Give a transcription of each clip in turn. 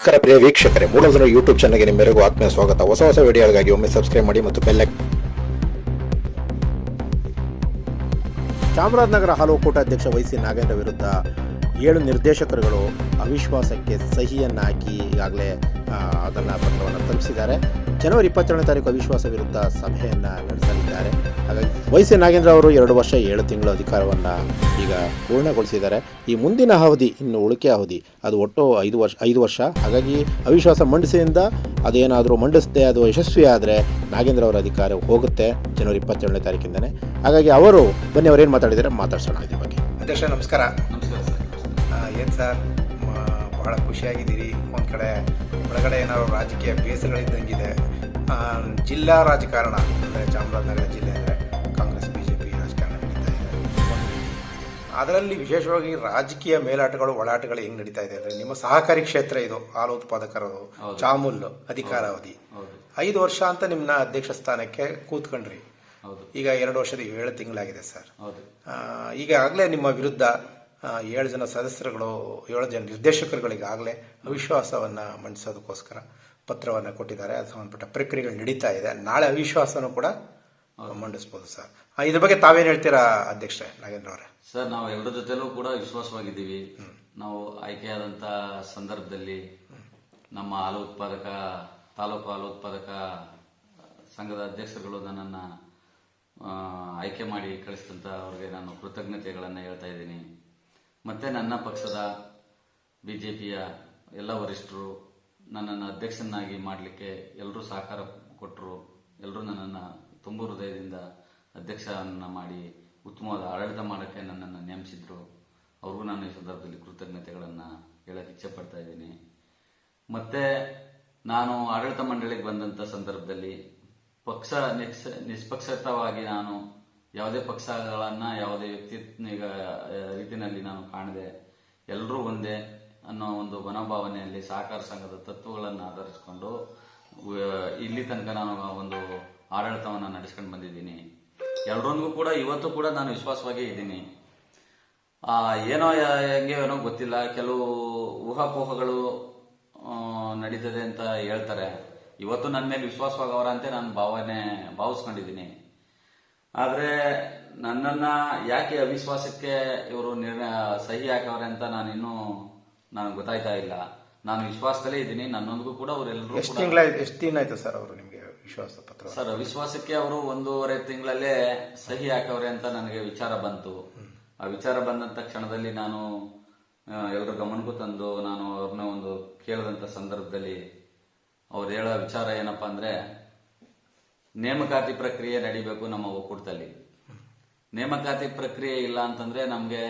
ನಮಸ್ಕಾರ ಪ್ರಿಯ ವೀಕ್ಷಕರೇ ಮೂಲಧನ ಯೂಟ್ಯೂಬ್ ಚಾನಲ್ಗೆ ನಿಮ್ಮೆಲ್ಲರಿಗೂ ಆತ್ಮೀಯ ಸ್ವಾಗತ. ಹೊಸ ಹೊಸ ವಿಡಿಯೋಗಳಿಗಾಗಿ ಒಮ್ಮೆ ಸಬ್ಸ್ಕ್ರೈಬ್ ಮಾಡಿ ಮತ್ತು ಬೆಲ್ಲ ಚಾಮರಾಜನಗರ ಹಾಲು ಒಕ್ಕೂಟ ಅಧ್ಯಕ್ಷ ವೈಸಿ ನಾಗೇಂದ್ರ ವಿರುದ್ಧ ಏಳು ನಿರ್ದೇಶಕರುಗಳು ಅವಿಶ್ವಾಸಕ್ಕೆ ಸಹಿಯನ್ನು ಹಾಕಿ ಈಗಾಗಲೇ ಅದನ್ನು ಪತ್ರವನ್ನು ತಲುಪಿಸಿದ್ದಾರೆ. ಜನವರಿ ಇಪ್ಪತ್ತೇಳನೇ ತಾರೀಕು ಅವಿಶ್ವಾಸ ವಿರುದ್ಧ ಸಭೆಯನ್ನು ನಡೆಸಲಿದ್ದಾರೆ. ಹಾಗಾಗಿ ವೈಸಿ ನಾಗೇಂದ್ರ ಅವರು ಎರಡು ವರ್ಷ ಏಳು ತಿಂಗಳು ಅಧಿಕಾರವನ್ನು ಈಗ ಪೂರ್ಣಗೊಳಿಸಿದ್ದಾರೆ. ಈ ಮುಂದಿನ ಅವಧಿ, ಇನ್ನು ಉಳಿಕೆ ಅವಧಿ, ಅದು ಒಟ್ಟು ಐದು ವರ್ಷ ಐದು ವರ್ಷ. ಹಾಗಾಗಿ ಅವಿಶ್ವಾಸ ಮಂಡಿಸಿದಿಂದ ಅದೇನಾದರೂ ಮಂಡಿಸದೆ, ಅದು ಯಶಸ್ವಿ ಆದರೆ ನಾಗೇಂದ್ರ ಅವರ ಅಧಿಕಾರ ಹೋಗುತ್ತೆ ಜನವರಿ ಇಪ್ಪತ್ತೇಳನೇ ತಾರೀಕಿಂದನೇ. ಹಾಗಾಗಿ ಅವರು, ಬನ್ನಿ, ಅವ್ರು ಏನು ಮಾತಾಡಿದ್ದಾರೆ ಮಾತಾಡ್ಸೋಣ ಇದ್ರ ಬಗ್ಗೆ. ಅಧ್ಯಕ್ಷ ನಮಸ್ಕಾರ. ಏನು ಸರ್? ಭಾಳ ಖುಷಿಯಾಗಿದ್ದೀರಿ. ಒಂದು ಕಡೆ ಒಳಗಡೆ ಏನಾದ್ರು ರಾಜಕೀಯ ಬೇಸಗಳಿದ್ದಂಗಿದೆ ಜಿಲ್ಲಾ ರಾಜಕಾರಣ ಅಂದರೆ ಚಾಮರಾಜನಗರ ಜಿಲ್ಲೆ ಅಂದರೆ ಕಾಂಗ್ರೆಸ್ ಬಿ ಜೆ ಪಿ ರಾಜಕಾರಣ ನಡೀತಾ ಇದೆ. ಅದರಲ್ಲಿ ವಿಶೇಷವಾಗಿ ರಾಜಕೀಯ ಮೇಲಾಟಗಳು ಒಳಾಟಗಳು ಹೆಂಗೆ ನಡೀತಾ ಇದೆ ಅಂದರೆ ನಿಮ್ಮ ಸಹಕಾರಿ ಕ್ಷೇತ್ರ ಇದು ಹಾಲು ಉತ್ಪಾದಕರದು. ಚಾಮುಲ್ ಅಧಿಕಾರಾವಧಿ. ಐದು ವರ್ಷ ಅಂತ ನಿಮ್ಮನ್ನ ಅಧ್ಯಕ್ಷ ಸ್ಥಾನಕ್ಕೆ ಕೂತ್ಕೊಂಡ್ರಿ. ಈಗ ಎರಡು ವರ್ಷದ ಏಳು ತಿಂಗಳಾಗಿದೆ ಸರ್. ಈಗಾಗಲೇ ನಿಮ್ಮ ವಿರುದ್ಧ ಏಳು ಜನ ಸದಸ್ಯರುಗಳು ಏಳು ಜನ ನಿರ್ದೇಶಕರುಗಳಿಗಾಗಲೇ ಅವಿಶ್ವಾಸವನ್ನು ಮಂಡಿಸೋದಕ್ಕೋಸ್ಕರ ಪತ್ರವನ್ನು ಕೊಟ್ಟಿದ್ದಾರೆ. ಅದು ಸಂಬಂಧಪಟ್ಟ ಪ್ರಕ್ರಿಯೆಗಳು ನಡೀತಾ ಇದೆ. ನಾಳೆ ಅವಿಶ್ವಾಸನೂ ಕೂಡ ಮಂಡಿಸ್ಬೋದು ಸರ್. ಇದ್ರ ಬಗ್ಗೆ ತಾವೇನು ಹೇಳ್ತೀರಾ ಅಧ್ಯಕ್ಷರೇ ನಾಗೇಂದ್ರ ಅವರೇ? ಸರ್ ನಾವು ಎಲ್ಲರ ಜೊತೆಲೂ ಕೂಡ ವಿಶ್ವಾಸವಾಗಿದ್ದೀವಿ. ನಾವು ಆಯ್ಕೆಯಾದಂಥ ಸಂದರ್ಭದಲ್ಲಿ ನಮ್ಮ ಹಾಲು ಉತ್ಪಾದಕ ತಾಲೂಕು ಹಾಲು ಉತ್ಪಾದಕ ಸಂಘದ ಅಧ್ಯಕ್ಷರುಗಳು ನನ್ನನ್ನು ಆಯ್ಕೆ ಮಾಡಿ ಕಳಿಸಿದಂಥ ಅವ್ರಿಗೆ ನಾನು ಕೃತಜ್ಞತೆಗಳನ್ನು ಹೇಳ್ತಾ ಇದ್ದೀನಿ. ಮತ್ತೆ ನನ್ನ ಪಕ್ಷದ ಬಿ ಜೆ ಎಲ್ಲ ವರಿಷ್ಠರು ನನ್ನನ್ನು ಅಧ್ಯಕ್ಷನಾಗಿ ಮಾಡಲಿಕ್ಕೆ ಎಲ್ಲರೂ ಸಹಕಾರ ಕೊಟ್ಟರು. ಎಲ್ಲರೂ ನನ್ನನ್ನು ತುಂಬ ಹೃದಯದಿಂದ ಅಧ್ಯಕ್ಷರನ್ನ ಮಾಡಿ ಉತ್ತಮವಾದ ಆಡಳಿತ ಮಾಡೋಕ್ಕೆ ನನ್ನನ್ನು ನೇಮಿಸಿದ್ರು. ಅವ್ರಿಗೂ ನಾನು ಈ ಸಂದರ್ಭದಲ್ಲಿ ಕೃತಜ್ಞತೆಗಳನ್ನು ಹೇಳಕ್ಕೆ ಇಚ್ಛೆ ಪಡ್ತಾ ಇದ್ದೀನಿ. ಮತ್ತೆ ನಾನು ಆಡಳಿತ ಮಂಡಳಿಗೆ ಬಂದಂಥ ಸಂದರ್ಭದಲ್ಲಿ ಪಕ್ಷ ನಿಷ್ಪಕ್ಷತವಾಗಿ ನಾನು ಯಾವುದೇ ಪಕ್ಷಗಳನ್ನ ಯಾವುದೇ ವ್ಯಕ್ತಿ ಈಗ ರೀತಿನಲ್ಲಿ ನಾನು ಕಾಣದೆ ಎಲ್ಲರೂ ಒಂದೇ ಅನ್ನೋ ಒಂದು ಮನೋಭಾವನೆಯಲ್ಲಿ ಸಹಕಾರ ಸಂಘದ ತತ್ವಗಳನ್ನು ಆಧರಿಸಿಕೊಂಡು ಇಲ್ಲಿ ತನಕ ನಾನು ಒಂದು ಆಡಳಿತವನ್ನು ನಡೆಸ್ಕೊಂಡು ಬಂದಿದ್ದೀನಿ. ಎಲ್ಲರೊಂದಿಗೂ ಕೂಡ ಇವತ್ತು ಕೂಡ ನಾನು ವಿಶ್ವಾಸವಾಗಿ ಇದ್ದೀನಿ. ಆ, ಏನೋ ಹೆಂಗೆ ಏನೋ ಗೊತ್ತಿಲ್ಲ. ಕೆಲವು ಊಹಾಪೋಹಗಳು ನಡೀತದೆ ಅಂತ ಹೇಳ್ತಾರೆ. ಇವತ್ತು ನನ್ನ ಮೇಲೆ ವಿಶ್ವಾಸವಾಗವರ ಅಂತ ನಾನು ಭಾವನೆ ಭಾವಿಸ್ಕೊಂಡಿದ್ದೀನಿ. ಆದ್ರೆ ನನ್ನನ್ನ ಯಾಕೆ ಅವಿಶ್ವಾಸಕ್ಕೆ ಇವರು ನಿರ್ಣಯ ಸಹಿ ಹಾಕವ್ರೆ ಅಂತ ನಾನು ಇನ್ನೂ ನನಗೆ ಗೊತ್ತಾಯ್ತಾ ಇಲ್ಲ. ನಾನು ವಿಶ್ವಾಸದಲ್ಲೇ ಇದ್ದೀನಿ ನನ್ನೊಂದಿಗೂ ಕೂಡ ಅವರೆಲ್ಲರೂ ಎಷ್ಟು ತಿಂಗಳ ಎಷ್ಟು ದಿನ ಆಯ್ತು ಸರ್ ಅವರು ನಿಮಗೆ ವಿಶ್ವಾಸ ಪತ್ರ? ಸರ್ ಅವಿಶ್ವಾಸಕ್ಕೆ ಅವರು ಒಂದೂವರೆ ತಿಂಗಳಲ್ಲೇ ಸಹಿ ಹಾಕವ್ರೆ ಅಂತ ನನಗೆ ವಿಚಾರ ಬಂತು. ಆ ವಿಚಾರ ಬಂದಂತ ಕ್ಷಣದಲ್ಲಿ ನಾನು ಎಲ್ಲರ ಗಮನಕ್ಕೂ ತಂದು ನಾನು ಅವ್ರನ್ನ ಒಂದು ಕೇಳಿದಂತ ಸಂದರ್ಭದಲ್ಲಿ ಅವ್ರು ಹೇಳೋ ವಿಚಾರ ಏನಪ್ಪಾ ಅಂದ್ರೆ ನೇಮಕಾತಿ ಪ್ರಕ್ರಿಯೆ ನಡಿಬೇಕು ನಮ್ಮ ಒಕ್ಕೂಟದಲ್ಲಿ. ನೇಮಕಾತಿ ಪ್ರಕ್ರಿಯೆ ಇಲ್ಲ ಅಂತಂದ್ರೆ ನಮಗೆ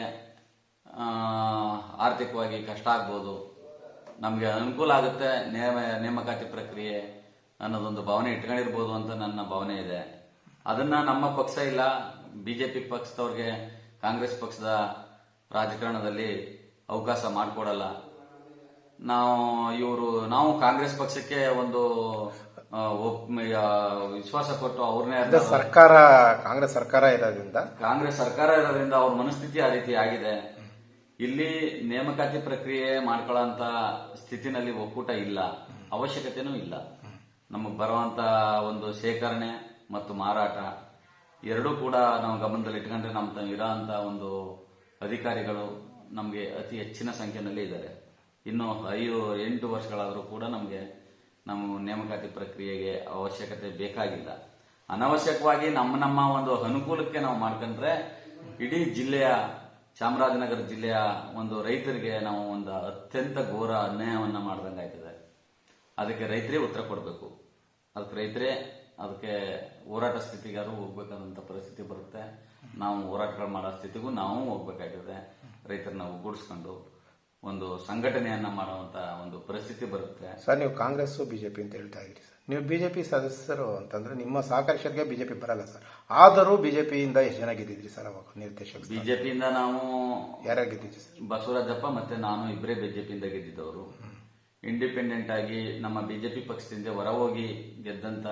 ಆರ್ಥಿಕವಾಗಿ ಕಷ್ಟ ಆಗ್ಬೋದು. ನಮಗೆ ಅನುಕೂಲ ಆಗುತ್ತೆ ನೇಮ, ನೇಮಕಾತಿ ಪ್ರಕ್ರಿಯೆ ಅನ್ನೋದೊಂದು ಭಾವನೆ ಇಟ್ಕೊಂಡಿರ್ಬೋದು ಅಂತ ನನ್ನ ಭಾವನೆ ಇದೆ. ಅದನ್ನ ನಮ್ಮ ಪಕ್ಷ ಇಲ್ಲ, ಬಿಜೆಪಿ ಪಕ್ಷದವ್ರಿಗೆ ಕಾಂಗ್ರೆಸ್ ಪಕ್ಷದ ರಾಜಕಾರಣದಲ್ಲಿ ಅವಕಾಶ ಮಾಡಿಕೊಡಲ್ಲ. ನಾವು ಇವರು, ನಾವು ಕಾಂಗ್ರೆಸ್ ಪಕ್ಷಕ್ಕೆ ಒಂದು ವಿಶ್ವಾಸ ಕೊಟ್ಟು ಅವ್ರನ್ನೇ ಸರ್ಕಾರ ಕಾಂಗ್ರೆಸ್ ಸರ್ಕಾರ ಇರೋದ್ರಿಂದ. ಕಾಂಗ್ರೆಸ್ ಸರ್ಕಾರ ಇರೋದ್ರಿಂದ ಅವ್ರ ಮನಸ್ಥಿತಿ ಆ ರೀತಿ ಆಗಿದೆ. ಇಲ್ಲಿ ನೇಮಕಾತಿ ಪ್ರಕ್ರಿಯೆ ಮಾಡ್ಕೊಳ್ಳೋಂತ ಸ್ಥಿತಿನಲ್ಲಿ ಒಕ್ಕೂಟ ಇಲ್ಲ. ಅವಶ್ಯಕತೆನೂ ಇಲ್ಲ. ನಮಗೆ ಬರುವಂತ ಒಂದು ಶೇಖರಣೆ ಮತ್ತು ಮಾರಾಟ ಎರಡೂ ಕೂಡ ನಾವು ಗಮನದಲ್ಲಿ ಇಟ್ಕೊಂಡ್ರೆ ನಮ್ಮ ಇರೋ ಅಂತ ಒಂದು ಅಧಿಕಾರಿಗಳು ನಮಗೆ ಅತಿ ಹೆಚ್ಚಿನ ಸಂಖ್ಯೆನಲ್ಲಿ ಇದ್ದಾರೆ. ಇನ್ನು ಐದು ಎಂಟು ವರ್ಷಗಳಾದರೂ ಕೂಡ ನಮಗೆ ನಮ್ಮ ನೇಮಕಾತಿ ಪ್ರಕ್ರಿಯೆಗೆ ಅವಶ್ಯಕತೆ ಬೇಕಾಗಿಲ್ಲ. ಅನವಶ್ಯಕವಾಗಿ ನಮ್ಮ ನಮ್ಮ ಒಂದು ಅನುಕೂಲಕ್ಕೆ ನಾವು ಮಾಡ್ಕೊಂಡ್ರೆ ಇಡೀ ಜಿಲ್ಲೆಯ, ಚಾಮರಾಜನಗರ ಜಿಲ್ಲೆಯ ಒಂದು ರೈತರಿಗೆ ನಾವು ಒಂದು ಅತ್ಯಂತ ಘೋರ ಅನ್ಯಾಯವನ್ನ ಮಾಡ್ದಂಗಾಯ್ತದೆ ಅದಕ್ಕೆ ರೈತರೇ ಉತ್ತರ ಕೊಡಬೇಕು. ಅದಕ್ಕೆ ರೈತರೇ ಅದಕ್ಕೆ ಹೋರಾಟ ಸ್ಥಿತಿಗಾರು ಹೋಗ್ಬೇಕಾದಂತ ಪರಿಸ್ಥಿತಿ ಬರುತ್ತೆ. ನಾವು ಹೋರಾಟಗಳು ಮಾಡೋ ಸ್ಥಿತಿಗೂ ನಾವು ಹೋಗ್ಬೇಕಾಗ್ತದೆ. ರೈತರನ್ನ ಒಗ್ಗೂಡಿಸ್ಕೊಂಡು ಒಂದು ಸಂಘಟನೆಯನ್ನ ಮಾಡುವಂತ ಒಂದು ಪರಿಸ್ಥಿತಿ ಬರುತ್ತೆ. ಸರ್ ನೀವು ಕಾಂಗ್ರೆಸ್ ಬಿಜೆಪಿ ಅಂತ ಹೇಳ್ತಾ ಇದ್ದೀರಿ ಸರ್. ನೀವು ಬಿಜೆಪಿ ಸದಸ್ಯರು ಅಂತಂದ್ರೆ ನಿಮ್ಮ ಸಹಕಾರಿ ಬಿಜೆಪಿ ಬರಲ್ಲ ಸರ್. ಆದರೂ ಬಿಜೆಪಿಯಿಂದ ಎಷ್ಟು ಜನ ಗೆದ್ದಿದ್ರಿ ಸರ್ ಅವಾಗ ನಿರ್ದೇಶಕ ಬಿಜೆಪಿಯಿಂದ ನಾವು ಯಾರ್ಯಾರು ಗೆದ್ದಿದ್ರಿ ಸರ್? ಬಸವರಾಜಪ್ಪ ಮತ್ತೆ ನಾನು ಇಬ್ಬರೇ ಬಿಜೆಪಿಯಿಂದ ಗೆದ್ದಿದ್ದವರು. ಇಂಡಿಪೆಂಡೆಂಟ್ ಆಗಿ ನಮ್ಮ ಬಿಜೆಪಿ ಪಕ್ಷದಿಂದ ಹೊರ ಹೋಗಿ ಗೆದ್ದಂತ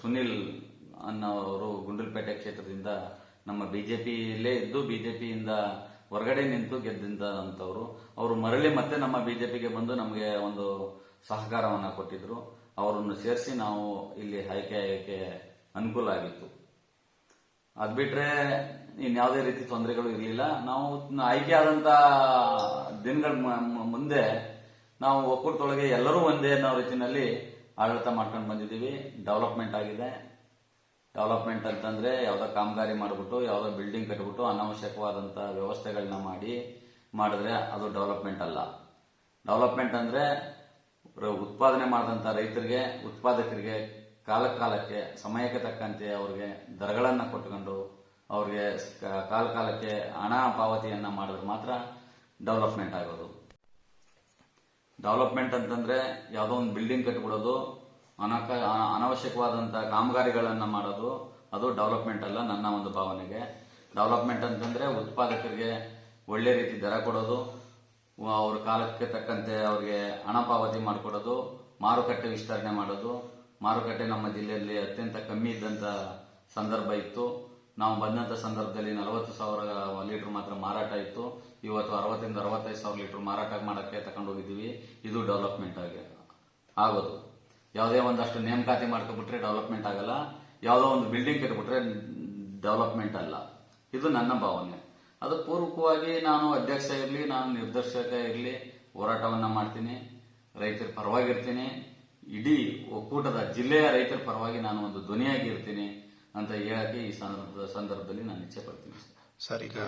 ಸುನಿಲ್ ಅನ್ನೋರು ಗುಂಡಲ್ಪೇಟೆ ಕ್ಷೇತ್ರದಿಂದ ನಮ್ಮ ಬಿಜೆಪಿಯಲ್ಲೇ ಇದ್ದು ಬಿಜೆಪಿಯಿಂದ ಹೊರಗಡೆ ನಿಂತು ಗೆದ್ದಂತವರು ಅವರು ಮರಳಿ ಮತ್ತೆ ನಮ್ಮ ಬಿಜೆಪಿಗೆ ಬಂದು ನಮಗೆ ಒಂದು ಸಹಕಾರವನ್ನ ಕೊಟ್ಟಿದ್ರು. ಅವರನ್ನು ಸೇರಿಸಿ ನಾವು ಇಲ್ಲಿ ಆಯ್ಕೆ ಆಯ್ಕೆ ಅನುಕೂಲ ಆಗಿತ್ತು. ಅದ್ ಬಿಟ್ರೆ ಇನ್ಯಾವುದೇ ರೀತಿ ತೊಂದರೆಗಳು ಇರಲಿಲ್ಲ. ನಾವು ಆಯ್ಕೆ ಆದಂತ ದಿನಗಳ ಮುಂದೆ ನಾವು ಒಕ್ಕೂಟದೊಳಗೆ ಎಲ್ಲರೂ ಒಂದೇ ಅನ್ನೋ ರೀತಿಯಲ್ಲಿ ಆಡಳಿತ ಮಾಡ್ಕೊಂಡು ಬಂದಿದ್ದೀವಿ. ಡೆವಲಪ್ಮೆಂಟ್ ಆಗಿದೆ. ಡೆವಲಪ್ಮೆಂಟ್ ಅಂತಂದ್ರೆ ಯಾವ್ದೋ ಕಾಮಗಾರಿ ಮಾಡಿಬಿಟ್ಟು, ಯಾವ್ದೋ ಬಿಲ್ಡಿಂಗ್ ಕಟ್ಬಿಟ್ಟು ಅನಾವಶ್ಯಕವಾದಂಥ ವ್ಯವಸ್ಥೆಗಳನ್ನ ಮಾಡಿ ಮಾಡಿದ್ರೆ ಅದು ಡೆವಲಪ್ಮೆಂಟ್ ಅಲ್ಲ. ಡೆವಲಪ್ಮೆಂಟ್ ಅಂದ್ರೆ ಉತ್ಪಾದನೆ ಮಾಡಿದಂತ ರೈತರಿಗೆ, ಉತ್ಪಾದಕರಿಗೆ ಕಾಲ ಕಾಲಕ್ಕೆ ಸಮಯಕ್ಕೆ ತಕ್ಕಂತೆ ಅವ್ರಿಗೆ ದರಗಳನ್ನ ಕೊಟ್ಕೊಂಡು ಅವ್ರಿಗೆ ಕಾಲ ಕಾಲಕ್ಕೆ ಹಣ ಪಾವತಿಯನ್ನ ಮಾಡಿದ್ರೆ ಮಾತ್ರ ಡೆವಲಪ್ಮೆಂಟ್ ಆಗೋದು. ಡೆವಲಪ್ಮೆಂಟ್ ಅಂತಂದ್ರೆ ಯಾವುದೋ ಒಂದು ಬಿಲ್ಡಿಂಗ್ ಕಟ್ಬಿಡೋದು ಅನಕ ಅನವಶ್ಯಕವಾದಂತಹ ಅನವಶ್ಯಕವಾದಂತ ಕಾಮಗಾರಿಗಳನ್ನ ಮಾಡೋದು, ಅದು ಡೆವಲಪ್ಮೆಂಟ್ ಅಲ್ಲ, ನನ್ನ ಒಂದು ಭಾವನೆಗೆ. ಡೆವಲಪ್ಮೆಂಟ್ ಅಂತಂದ್ರೆ ಉತ್ಪಾದಕರಿಗೆ ಒಳ್ಳೆ ರೀತಿ ದರ ಕೊಡೋದು, ಅವ್ರ ಕಾಲಕ್ಕೆ ತಕ್ಕಂತೆ ಅವ್ರಿಗೆ ಹಣ ಪಾವತಿ ಮಾಡಿಕೊಡೋದು, ಮಾರುಕಟ್ಟೆ ವಿಸ್ತರಣೆ ಮಾಡೋದು. ಮಾರುಕಟ್ಟೆ ನಮ್ಮ ಜಿಲ್ಲೆಯಲ್ಲಿ ಅತ್ಯಂತ ಕಮ್ಮಿ ಇದ್ದಂತ ಸಂದರ್ಭ ಇತ್ತು. ನಾವು ಬಂದಂತ ಸಂದರ್ಭದಲ್ಲಿ ನಲವತ್ತು ಸಾವಿರ ಲೀಟರ್ ಮಾತ್ರ ಮಾರಾಟ ಇತ್ತು. ಇವತ್ತು ಅರವತ್ತರಿಂದ ಅರವತ್ತೈದು ಸಾವಿರ ಲೀಟರ್ ಮಾರಾಟ ಮಾಡಕ್ಕೆ ತಗೊಂಡು ಹೋಗಿದ್ದೀವಿ ಇದು ಡೆವಲಪ್ಮೆಂಟ್ ಆಗಿ ಆಗೋದು. ಯಾವುದೇ ಒಂದಷ್ಟು ನೇಮಕಾತಿ ಮಾಡ್ಕೊಬಿಟ್ರೆ ಡೆವಲಪ್ಮೆಂಟ್ ಆಗಲ್ಲ. ಯಾವುದೋ ಒಂದು ಬಿಲ್ಡಿಂಗ್ ಕಟ್ಬಿಟ್ರೆ ಡೆವಲಪ್ಮೆಂಟ್ ಅಲ್ಲ. ಇದು ನನ್ನ ಭಾವನೆ. ಅದು ಪೂರ್ವಕವಾಗಿ ನಾನು ಅಧ್ಯಕ್ಷ ಇರಲಿ, ನಾನು ನಿರ್ದೇಶಕ ಇರಲಿ, ಹೋರಾಟವನ್ನ ಮಾಡ್ತೀನಿ. ರೈತರ ಪರವಾಗಿರ್ತೀನಿ. ಇಡೀ ಒಕ್ಕೂಟದ ಜಿಲ್ಲೆಯ ರೈತರ ಪರವಾಗಿ ನಾನು ಒಂದು ಧ್ವನಿಯಾಗಿ ಇರ್ತೀನಿ ಅಂತ ಹೇಳಕ್ಕೆ ಈ ಸಂದರ್ಭ ಸಂದರ್ಭದಲ್ಲಿ ನಾನು ಇಚ್ಛೆ ಪಡ್ತೀನಿ. ಸರ್, ಈಗ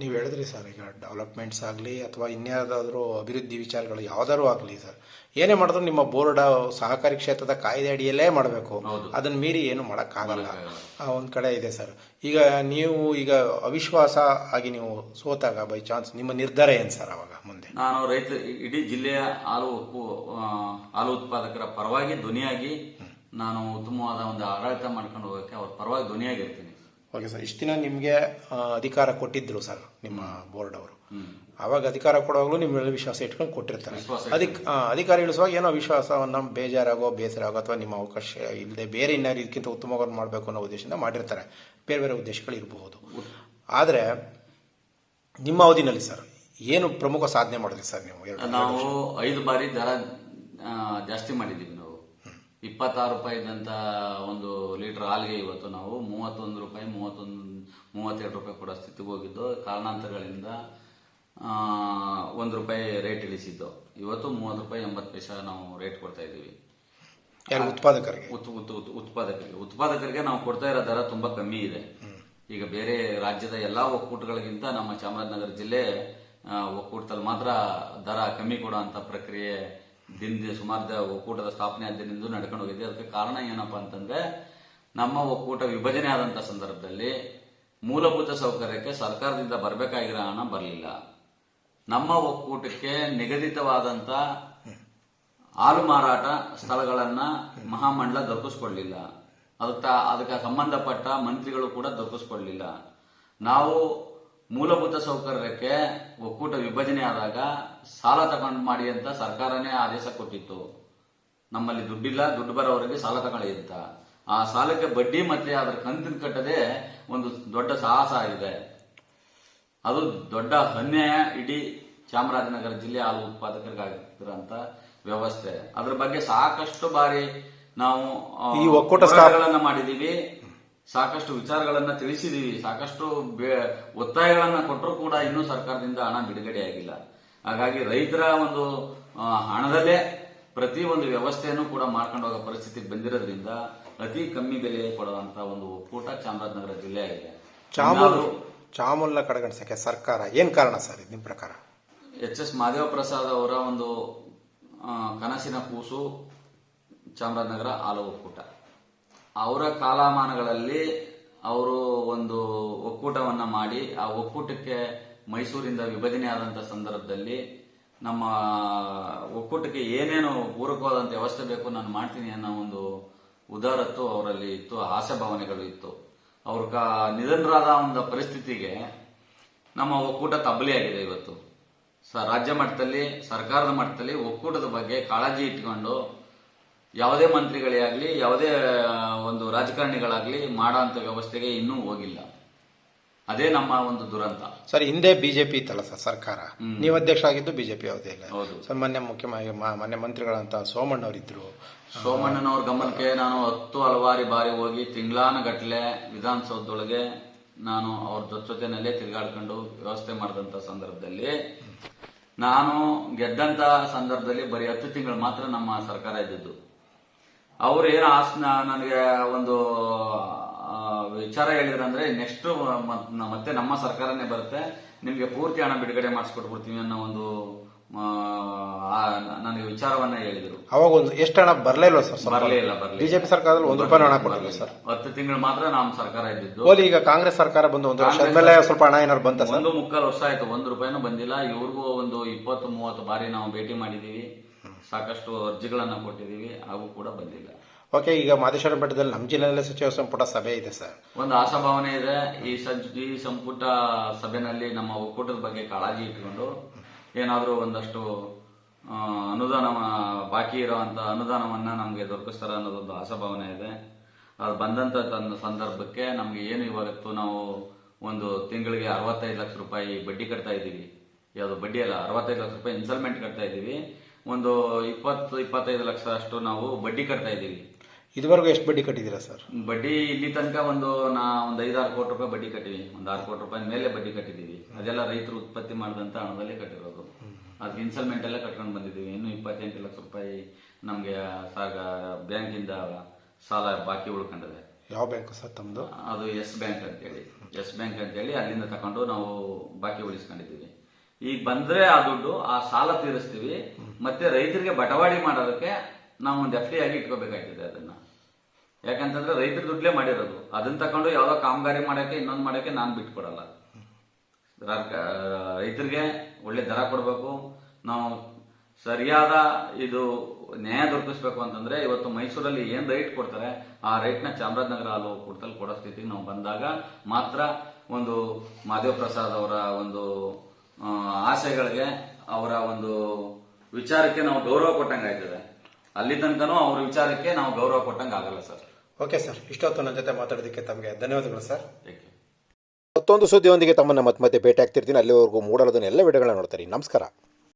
ನೀವು ಹೇಳಿದ್ರಿ ಸರ್ ಈಗ ಡೆವಲಪ್ಮೆಂಟ್ಸ್ ಆಗಲಿ ಅಥವಾ ಇನ್ಯಾವುದಾದ್ರೂ ಅಭಿವೃದ್ಧಿ ವಿಚಾರಗಳು ಯಾವ್ದಾದ್ರು ಆಗಲಿ ಸರ್ ಏನೇ ಮಾಡಿದ್ರು ನಿಮ್ಮ ಬೋರ್ಡ್ ಸಹಕಾರಿ ಕ್ಷೇತ್ರದ ಕಾಯ್ದೆ ಅಡಿಯಲ್ಲೇ ಮಾಡಬೇಕು. ಅದನ್ನ ಮೀರಿ ಏನು ಮಾಡೋಕ್ಕಾಗಲ್ಲ. ಒಂದು ಕಡೆ ಇದೆ ಸರ್. ಈಗ ನೀವು ಈಗ ಅವಿಶ್ವಾಸ ಆಗಿ ನೀವು ಸೋತಾಗ ಬೈ ಚಾನ್ಸ್ ನಿಮ್ಮ ನಿರ್ಧಾರ ಏನು ಸರ್ ಅವಾಗ ಮುಂದೆ? ನಾನು ರೈತ ಇಡೀ ಜಿಲ್ಲೆಯ ಹಾಲು ಹಾಲು ಉತ್ಪಾದಕರ ಪರವಾಗಿ ಧ್ವನಿಯಾಗಿ ನಾನು ಉತ್ತಮವಾದ ಒಂದು ಆಡಳಿತ ಮಾಡ್ಕೊಂಡು ಹೋಗೋಕ್ಕೆ ಅವ್ರ ಪರವಾಗಿ ಧ್ವನಿಯಾಗಿರ್ತೀನಿ. ಓಕೆ ಸರ್ ಇಷ್ಟು ದಿನ ನಿಮಗೆ ಅಧಿಕಾರ ಕೊಟ್ಟಿದ್ರು ಸರ್ ನಿಮ್ಮ ಬೋರ್ಡ್ ಅವರು. ಅವಾಗ ಅಧಿಕಾರ ಕೊಡುವಾಗಲೂ ನಿಮ್ಮ ಮೇಲೆ ವಿಶ್ವಾಸ ಇಟ್ಕೊಂಡು ಕೊಟ್ಟಿರ್ತಾರೆ. ಅದಕ್ಕೆ ಅಧಿಕಾರ ಇಳಿಸುವಾಗ ಏನೋ ವಿಶ್ವಾಸವನ್ನು ಬೇಜಾರಾಗೋ ಬೇಸರಾಗೋ ಅಥವಾ ನಿಮ್ಮ ಅವಕಾಶ ಇಲ್ಲದೆ ಬೇರೆ ಇನ್ನಾರು ಇದಕ್ಕಿಂತ ಉತ್ತಮವಾಗಿ ಮಾಡಬೇಕು ಅನ್ನೋ ಉದ್ದೇಶದಿಂದ ಮಾಡಿರ್ತಾರೆ. ಬೇರೆ ಬೇರೆ ಉದ್ದೇಶಗಳು ಇರಬಹುದು. ಆದರೆ ನಿಮ್ಮ ಅವಧಿನಲ್ಲಿ ಸರ್ ಏನು ಪ್ರಮುಖ ಸಾಧನೆ ಮಾಡಿದ್ರಿ ಸರ್ ನೀವು? ನಾವು ಐದು ಬಾರಿ ದರ ಜಾಸ್ತಿ ಮಾಡಿದ್ದೀವಿ. ಇಪ್ಪತ್ತಾರು ರೂಪಾಯಿ ಇದ್ದಂತ ಒಂದು ಲೀಟರ್ ಹಾಲಿಗೆ ಇವತ್ತು ನಾವು ಮೂವತ್ತೊಂದು ರೂಪಾಯಿ ಮೂವತ್ತೊಂದು ಮೂವತ್ತೆರಡು ರೂಪಾಯಿ ಕೊಡೋ ಸ್ಥಿತಿಗೆ ಹೋಗಿದ್ದು. ಕಾರಣಾಂತರಗಳಿಂದ ಆ, ಒಂದು ರೂಪಾಯಿ ರೇಟ್ ಇಳಿಸಿದ್ದು. ಇವತ್ತು ಮೂವತ್ತು ರೂಪಾಯಿ ಎಂಬತ್ತು ಪೈಸ ನಾವು ರೇಟ್ ಕೊಡ್ತಾ ಇದ್ದೀವಿ. ಉತ್ಪಾದಕರಿಗೆ? ಉತ್- ಉತ್- ಉತ್- ಉತ್ಪಾದಕರಿಗೆ. ಉತ್ಪಾದಕರಿಗೆ ನಾವು ಕೊಡ್ತಾ ಇರೋ ದರ ತುಂಬಾ ಕಮ್ಮಿ ಇದೆ. ಈಗ ಬೇರೆ ರಾಜ್ಯದ ಎಲ್ಲಾ ಒಕ್ಕೂಟಗಳಿಗಿಂತ ನಮ್ಮ ಚಾಮರಾಜನಗರ ಜಿಲ್ಲೆ ಒಕ್ಕೂಟದಲ್ಲಿ ಮಾತ್ರ ದರ ಕಮ್ಮಿ ಕೊಡುವಂತ ಪ್ರಕ್ರಿಯೆ ದಿನ ಸುಮಾರು ಒಕ್ಕೂಟದ ಸ್ಥಾಪನೆ ಆದ್ದಿನಿಂದ ನಡ್ಕೊಂಡು ಹೋಗಿದೆ. ಅದಕ್ಕೆ ಕಾರಣ ಏನಪ್ಪಾ ಅಂತಂದ್ರೆ, ನಮ್ಮ ಒಕ್ಕೂಟ ವಿಭಜನೆ ಆದಂತ ಸಂದರ್ಭದಲ್ಲಿ ಮೂಲಭೂತ ಸೌಕರ್ಯಕ್ಕೆ ಸರ್ಕಾರದಿಂದ ಬರಬೇಕಾಗಿರೋ ಹಣ ಬರಲಿಲ್ಲ. ನಮ್ಮ ಒಕ್ಕೂಟಕ್ಕೆ ನಿಗದಿತವಾದಂತ ಹಾಲು ಮಾರಾಟ ಸ್ಥಳಗಳನ್ನ ಮಹಾಮಂಡಲ ದೊರಕಿಸ್ಕೊಡ್ಲಿಲ್ಲ. ಅದಕ್ಕ, ಅದಕ್ಕೆ ಸಂಬಂಧಪಟ್ಟ ಮಂತ್ರಿಗಳು ಕೂಡ ದೊರಕಿಸ್ಕೊಡ್ಲಿಲ್ಲ. ನಾವು ಮೂಲಭೂತ ಸೌಕರ್ಯಕ್ಕೆ ಒಕ್ಕೂಟ ವಿಭಜನೆ ಆದಾಗ ಸಾಲ ತಗೊಂಡು ಮಾಡಿ ಅಂತ ಸರ್ಕಾರನೇ ಆದೇಶ ಕೊಟ್ಟಿತ್ತು. ನಮ್ಮಲ್ಲಿ ದುಡ್ಡಿಲ್ಲ ದುಡ್ಡು ಬರೋವರೆಗೆ ಸಾಲ ತಗೊಳ್ಳಿ ಅಂತ. ಆ ಸಾಲಕ್ಕೆ ಬಡ್ಡಿ ಮತ್ತೆ ಅದರ ಕಂತಿನ ಕಟ್ಟದೆ ಒಂದು ದೊಡ್ಡ ಸಾಹಸ ಆಗಿದೆ. ಅದು ದೊಡ್ಡ ಅನ್ಯಾಯ ಇಡೀ ಚಾಮರಾಜನಗರ ಜಿಲ್ಲೆ ಹಾಲು ಉತ್ಪಾದಕರಿಗಾಗಿರೋಂತ ವ್ಯವಸ್ಥೆ. ಅದ್ರ ಬಗ್ಗೆ ಸಾಕಷ್ಟು ಬಾರಿ ನಾವು ಈ ಒಕ್ಕೂಟ ಹೋರಾಟಗಳನ್ನ ಮಾಡಿದೀವಿ. ಸಾಕಷ್ಟು ವಿಚಾರಗಳನ್ನ ತಿಳಿಸಿದೀವಿ ಸಾಕಷ್ಟು ಒತ್ತಾಯಗಳನ್ನ ಕೊಟ್ಟರು ಕೂಡ ಇನ್ನೂ ಸರ್ಕಾರದಿಂದ ಹಣ ಬಿಡುಗಡೆ ಆಗಿಲ್ಲ. ಹಾಗಾಗಿ ರೈತರ ಒಂದು ಹಣದಲ್ಲೇ ಪ್ರತಿ ಒಂದು ವ್ಯವಸ್ಥೆಯನ್ನು ಕೂಡ ಮಾಡ್ಕೊಂಡು ಹೋಗೋ ಪರಿಸ್ಥಿತಿ ಬಂದಿರೋದ್ರಿಂದ ಅತಿ ಕಮ್ಮಿ ಬೆಲೆ ಕೊಡುವಂತ ಒಂದು ಒಕ್ಕೂಟ ಚಾಮರಾಜನಗರ ಜಿಲ್ಲೆ ಆಗಿದೆ. ಚಾಮುಲ್ಲ ಚಾಮೂಲ್ನ ಕಡೆಗಣಿಸಕ್ಕೆ ಸರ್ಕಾರ ಏನ್ ಕಾರಣ ಸರ್ ನಿಮ್ ನಿಮ್ಮ ಪ್ರಕಾರ? ಎಚ್ ಎಸ್ ಮಾದೇವ ಪ್ರಸಾದ್ ಅವರ ಒಂದು ಕನಸಿನ ಕೂಸು ಚಾಮರಾಜನಗರ ಹಾಲು ಒಕ್ಕೂಟ. ಅವರ ಕಾಲಮಾನಗಳಲ್ಲಿ ಅವರು ಒಂದು ಒಕ್ಕೂಟವನ್ನ ಮಾಡಿ, ಆ ಒಕ್ಕೂಟಕ್ಕೆ ಮೈಸೂರಿಂದ ವಿಭಜನೆ ಆದಂತ ಸಂದರ್ಭದಲ್ಲಿ ನಮ್ಮ ಒಕ್ಕೂಟಕ್ಕೆ ಏನೇನು ಪೂರಕವಾದಂತ ವ್ಯವಸ್ಥೆ ಬೇಕು ನಾನು ಮಾಡ್ತೀನಿ ಅನ್ನೋ ಒಂದು ಉದಾರತ್ತು ಅವರಲ್ಲಿ ಇತ್ತು, ಆಸೆ ಭಾವನೆಗಳು ಇತ್ತು. ಅವ್ರ ನಿಧನರಾದ ಒಂದು ಪರಿಸ್ಥಿತಿಗೆ ನಮ್ಮ ಒಕ್ಕೂಟ ತಬ್ಬಲಿಯಾಗಿದೆ ಇವತ್ತು. ಸ ರಾಜ್ಯ ಮಟ್ಟದಲ್ಲಿ, ಸರ್ಕಾರದ ಮಟ್ಟದಲ್ಲಿ ಒಕ್ಕೂಟದ ಬಗ್ಗೆ ಕಾಳಜಿ ಇಟ್ಕೊಂಡು ಯಾವುದೇ ಮಂತ್ರಿಗಳೇ ಆಗಲಿ ಯಾವುದೇ ಒಂದು ರಾಜಕಾರಣಿಗಳಾಗಲಿ ಅಂತ ವ್ಯವಸ್ಥೆಗೆ ಇನ್ನೂ ಹೋಗಿಲ್ಲ. ಅದೇ ನಮ್ಮ ಒಂದು ದುರಂತ. ಸರ್ ಹಿಂದೆ ಬಿಜೆಪಿ ಇತ್ತಲ್ಲ ಸರ್ ಸರ್ಕಾರ? ನೀವು ಅಧ್ಯಕ್ಷ ಆಗಿದ್ದು ಬಿಜೆಪಿ ಯಾವುದೇ ಇಲ್ಲ. ಹೌದು. ಸರ್ ಮೊನ್ನೆ ಮುಖ್ಯಮಂತ್ರಿ ಮೊನ್ನೆ ಮಂತ್ರಿಗಳಂತ ಸೋಮಣ್ಣವರಿದ್ರು. ಸೋಮಣ್ಣನವ್ರ ಗಮನಕ್ಕೆ ನಾನು ಹತ್ತು ಹಲವಾರು ಬಾರಿ ಹೋಗಿ ತಿಂಗಳಾನ ಗಟ್ಟಲೆ ವಿಧಾನಸೌಧದೊಳಗೆ ನಾನು ಅವ್ರ ಜೊತೆ ಜೊತೆನಲ್ಲೇ ತಿರುಗಾಡ್ಕೊಂಡು ವ್ಯವಸ್ಥೆ ಮಾಡಿದಂತ ಸಂದರ್ಭದಲ್ಲಿ ನಾನು ಗೆದ್ದಂತ ಸಂದರ್ಭದಲ್ಲಿ ಬರೀ ಹತ್ತು ತಿಂಗಳು ಮಾತ್ರ ನಮ್ಮ ಸರ್ಕಾರ ಇದ್ದಿದ್ದು. ಅವ್ರು ಏನು ಆಸ್ನ ನನಗೆ ಒಂದು ವಿಚಾರ ಹೇಳಿದ್ರಂದ್ರೆ ನೆಕ್ಸ್ಟ್ ಮತ್ತೆ ನಮ್ಮ ಸರ್ಕಾರನೇ ಬರುತ್ತೆ ನಿಮ್ಗೆ ಪೂರ್ತಿ ಹಣ ಬಿಡುಗಡೆ ಮಾಡಿಸ್ಕೊಟ್ಬಿಡ್ತೀವಿ ಅನ್ನೋ ಒಂದು ನನಗೆ ವಿಚಾರವನ್ನ ಹೇಳಿದ್ರು. ಅವಾಗ ಒಂದು ಎಷ್ಟು ಹಣ ಬರಲೇ ಇಲ್ವಾ ಸರ್ ಸ್ವಲ್ಪ? ಬರಲೇ ಇಲ್ಲ ಬರಲೇ ಬಿಜೆಪಿ ಸರ್ಕಾರದಲ್ಲಿ ಒಂದು ರೂಪಾಯಿ ಹಣ ಕೊಟ್ಟಿಲ್ಲ ಸರ್. ಹತ್ತು ತಿಂಗಳು ಮಾತ್ರ ನಮ್ಮ ಸರ್ಕಾರ ಇದ್ದಿದ್ದು. ಓಲಿ ಈಗ ಕಾಂಗ್ರೆಸ್ ಸರ್ಕಾರ ಬಂದು ಒಂದು ವರ್ಷ ಆದ್ಮೇಲೆ ಸ್ವಲ್ಪ ಹಣ ಏನಾದ್ರು ಬಂತ ಒಂದು ಮುಕ್ಕಾಲು ವರ್ಷ ಆಯ್ತು ಒಂದು ರೂಪಾಯಿನೂ ಬಂದಿಲ್ಲ. ಇವ್ರಿಗೂ ಒಂದು ಇಪ್ಪತ್ತು ಮೂವತ್ತು ಬಾರಿ ನಾವು ಭೇಟಿ ಮಾಡಿದೀವಿ. ಸಾಕಷ್ಟು ಅರ್ಜಿಗಳನ್ನು ಕೊಟ್ಟಿದ್ದೀವಿ ಹಾಗೂ ಕೂಡ ಬಂದಿಲ್ಲ. ಓಕೆ ಈಗ ಮಾದೇಶ್ವರ ಬೆಟ್ಟದಲ್ಲಿ ನಮ್ಮ ಜಿಲ್ಲೆಯಲ್ಲೇ ಸಚಿವ ಸಂಪುಟ ಸಭೆ ಇದೆ ಸರ್. ಒಂದು ಆಶಾಭಾವನೆ ಇದೆ. ಈ ಸಂಜ್ ಈ ಸಂಪುಟ ಸಭೆನಲ್ಲಿ ನಮ್ಮ ಒಕ್ಕೂಟದ ಬಗ್ಗೆ ಕಾಳಜಿ ಇಟ್ಕೊಂಡು ಏನಾದರೂ ಒಂದಷ್ಟು ಅನುದಾನ ಬಾಕಿ ಇರುವಂತ ಅನುದಾನವನ್ನ ನಮಗೆ ದೊರಕಿಸ್ತಾರೆ ಅನ್ನೋದೊಂದು ಆಶಾಭಾವನೆ ಇದೆ. ಅದು ಬಂದಂತ ತನ್ನ ಸಂದರ್ಭಕ್ಕೆ ನಮಗೆ ಏನು ಇವತ್ತು ನಾವು ಒಂದು ತಿಂಗಳಿಗೆ ಅರವತ್ತೈದು ಲಕ್ಷ ರೂಪಾಯಿ ಬಡ್ಡಿ ಕಟ್ತಾ ಇದ್ದೀವಿ. ಯಾವುದು ಬಡ್ಡಿ ಅಲ್ಲ ಅರವತ್ತೈದು ಲಕ್ಷ ರೂಪಾಯಿ ಇನ್ಸ್ಟಾಲ್ಮೆಂಟ್ ಕಟ್ತಾ ಇದ್ದೀವಿ. ಒಂದು ಇಪ್ಪತ್ತು ಇಪ್ಪತ್ತೈದು ಲಕ್ಷ ಅಷ್ಟು ನಾವು ಬಡ್ಡಿ ಕಟ್ತಾ ಇದ್ದೀವಿ. ಇದುವರೆಗೂ ಎಷ್ಟು ಬಡ್ಡಿ ಕಟ್ಟಿದ್ದೀರಾ ಸರ್? ಬಡ್ಡಿ ಇಲ್ಲಿ ತನಕ ಒಂದು ನಾ ಒಂದು ಐದಾರು ಕೋಟಿ ರೂಪಾಯಿ ಬಡ್ಡಿ ಕಟ್ಟಿವಿ. ಒಂದು ಆರು ಕೋಟಿ ರೂಪಾಯಿ ಮೇಲೆ ಬಡ್ಡಿ ಕಟ್ಟಿದ್ದೀವಿ. ಅದೆಲ್ಲ ರೈತರು ಉತ್ಪತ್ತಿ ಮಾಡಿದಂಥ ಹಣದಲ್ಲೇ ಕಟ್ಟಿರೋದು. ಅದಕ್ಕೆ ಇನ್ಸ್ಟಾಲ್ಮೆಂಟ್ ಎಲ್ಲ ಕಟ್ಕೊಂಡು ಬಂದಿದ್ದೀವಿ. ಇನ್ನು ಇಪ್ಪತ್ತೆಂಟು ಲಕ್ಷ ರೂಪಾಯಿ ನಮಗೆ ಸಾಗ ಬ್ಯಾಂಕಿಂದ ಸಾಲ ಬಾಕಿ ಉಳ್ಕೊಂಡಿದೆ. ಯಾವ ಬ್ಯಾಂಕ್ ಸರ್ ತಮ್ಮದು ಅದು ಎಸ್ ಬ್ಯಾಂಕ್ ಅಂತೇಳಿ. ಎಸ್ ಬ್ಯಾಂಕ್ ಅಂತೇಳಿ ಅಲ್ಲಿಂದ ತಗೊಂಡು ನಾವು ಬಾಕಿ ಉಳಿಸ್ಕೊಂಡಿದ್ದೀವಿ. ಈಗ ಬಂದರೆ ಆ ದುಡ್ಡು ಆ ಸಾಲ ತೀರಿಸ್ತೀವಿ. ಮತ್ತೆ ರೈತರಿಗೆ ಬಟವಾಡಿ ಮಾಡೋದಕ್ಕೆ ನಾವು ಒಂದು ಎಫ್ ಡಿ ಆಗಿ ಇಟ್ಕೋಬೇಕಾಗ್ತದೆ ಅದನ್ನ. ಯಾಕಂತಂದ್ರೆ ರೈತರ ದುಡ್ಲೇ ಮಾಡಿರೋದು. ಅದನ್ನ ತಕೊಂಡು ಯಾವ್ದೋ ಕಾಮಗಾರಿ ಮಾಡೋಕೆ ಇನ್ನೊಂದು ಮಾಡಕ್ಕೆ ನಾನು ಬಿಟ್ಕೊಡಲ್ಲ. ರೈತರಿಗೆ ಒಳ್ಳೆ ದರ ಕೊಡಬೇಕು. ನಾವು ಸರಿಯಾದ ಇದು ನ್ಯಾಯ ದೊರಕಿಸ್ಬೇಕು ಅಂತಂದ್ರೆ ಇವತ್ತು ಮೈಸೂರಲ್ಲಿ ಏನ್ ರೈಟ್ ಕೊಡ್ತಾರೆ, ಆ ರೈಟ್ನ ಚಾಮರಾಜನಗರ ಹಾಲು ಕೊಡ್ತಲ್ಲಿ ಕೊಡೋ ಸ್ಥಿತಿಗೆ ನಾವು ಬಂದಾಗ ಮಾತ್ರ ಒಂದು ಮಾಧವ ಪ್ರಸಾದ್ ಅವರ ಒಂದು ಆಸೆಗಳಿಗೆ ಅವರ ಒಂದು ವಿಚಾರಕ್ಕೆ ನಾವು ಗೌರವ ಕೊಟ್ಟಂಗೆ ಆಯ್ತದೆ. ಅಲ್ಲಿ ತನಕನೂ ಅವ್ರ ವಿಚಾರಕ್ಕೆ ನಾವು ಗೌರವ ಕೊಟ್ಟಂಗೆ ಆಗಲ್ಲ ಸರ್. ಓಕೆ ಸರ್ ಇಷ್ಟೊತ್ತು ನನ್ನ ಜೊತೆ ಮಾತಾಡೋದಕ್ಕೆ ತಮಗೆ ಧನ್ಯವಾದಗಳು ಸರ್. ಥ್ಯಾಂಕ್ ಯು ಮತ್ತೊಂದು ಸುದ್ದಿಯೊಂದಿಗೆ ತಮ್ಮನ್ನು ಮತ್ತೆ ಮತ್ತೆ ಭೇಟಿ ಆಗ್ತಿರ್ತೀನಿ ಅಲ್ಲಿವರೆಗೂ ಮೂಡಲದನ್ನ ಎಲ್ಲ ವಿಡಿಯೋಗಳನ್ನ ನೋಡ್ತಾರೆ ನಮಸ್ಕಾರ.